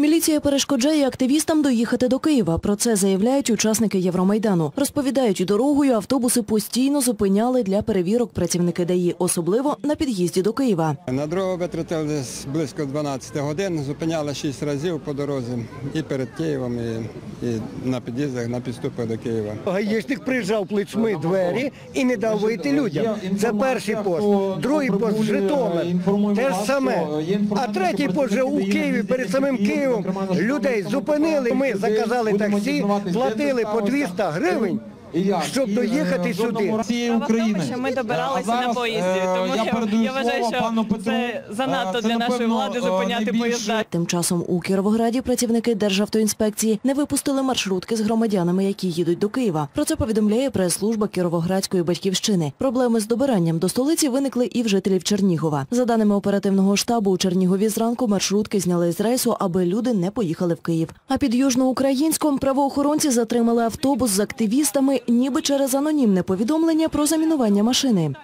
Міліція перешкоджає активістам доїхати до Києва. Про це заявляють учасники Євромайдану. Розповідають, дорогою автобуси постійно зупиняли для перевірок працівники ДАІ, особливо на під'їзді до Києва. На дорогу витратили близько 12 годин, зупиняли 6 разів по дорозі і перед Києвом, і, і на під'їздах, на підступах до Києва. Гаїшник прижав плечми двері і не дав вийти людям. Це перший пост. Другий пост Житомир. Те ж саме. А третій пост вже у Києві, перед самим Києвом. Людей зупинили. Ми заказали таксі, платили по 200 гривень, щоб доїхати сюди. Цієї України. ми добиралися зараз, на поїзді, е, тому я я, я вважаю, пану що Петру. це занадто Е, для нашої влади е, зупиняти поїзда. Тим часом у Кіровограді працівники Державтоінспекції не випустили маршрутки з громадянами, які їдуть до Києва. Про це повідомляє прес-служба Кіровоградської батьківщини. Проблеми з добиранням до столиці виникли і в жителів Чернігова. За даними оперативного штабу, у Чернігові зранку маршрутки зняли з рейсу, аби люди не поїхали в Київ. А під Южноукраїнськом правоохоронці затримали автобус з активістами, ніби через анонімне повідомлення про замінування машини.